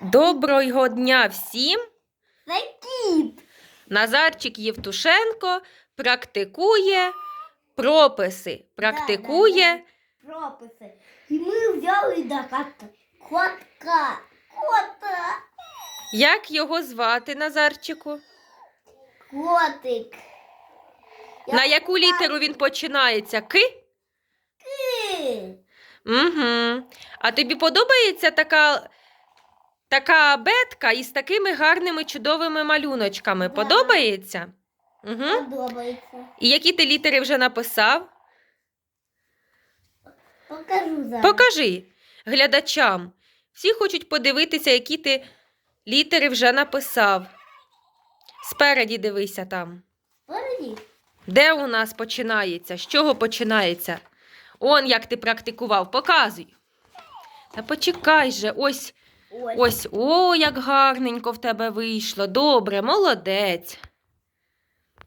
Доброго дня всім! Це. Назарчик Євтушенко практикує прописи. Практикує Прописи. І ми взяли до кота. Котка. Кота. як його звати Назарчику? Котик. На яку літеру він починається? Ки? Ки. Угу. А тобі подобається така, така абетка із такими гарними чудовими малюночками? Да. Подобається? Угу. Подобається. І які ти літери вже написав? Покажу зараз. Покажи глядачам. Всі хочуть подивитися, які ти літери вже написав. Спереді дивися там. Подожди. Де у нас починається? З чого починається? Он як ти практикував, показуй. Та почекай же, Ось. Ось, о, як гарненько в тебе вийшло. Добре, молодець.